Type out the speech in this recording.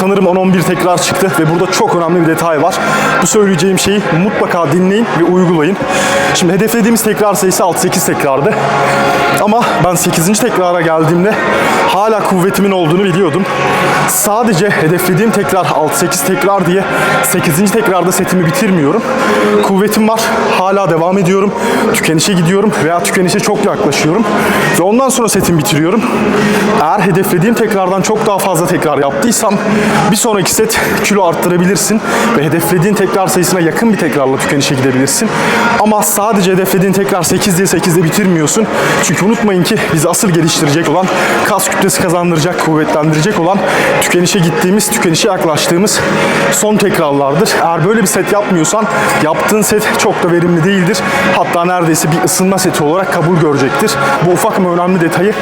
sanırım 10-11 tekrar çıktı ve burada çok önemli bir detay var. Bu söyleyeceğim şeyi mutlaka dinleyin ve uygulayın. Şimdi hedeflediğimiz tekrar sayısı 6-8 tekrardı. Ama ben 8. tekrara geldiğimde hala kuvvetimin olduğunu biliyordum. Sadece hedeflediğim tekrar 6-8 tekrar diye 8. tekrarda setimi bitirmiyorum. Kuvvetim var. Hala devam ediyorum. Tükenişe gidiyorum veya tükenişe çok yaklaşıyorum. Ve ondan sonra setimi bitiriyorum. Eğer hedeflediğim tekrardan çok daha fazla tekrar yaptıysam bir sonraki set kilo arttırabilirsin ve hedeflediğin tekrar sayısına yakın bir tekrarla tükenişe gidebilirsin. Ama sadece hedeflediğin tekrar 8 diye 8'de bitirmiyorsun. Çünkü unutmayın ki bizi asıl geliştirecek olan, kas kütlesi kazandıracak, kuvvetlendirecek olan tükenişe gittiğimiz, tükenişe yaklaştığımız son tekrarlardır. Eğer böyle bir set yapmıyorsan yaptığın set çok da verimli değildir. Hatta neredeyse bir ısınma seti olarak kabul görecektir. Bu ufak ama önemli detayı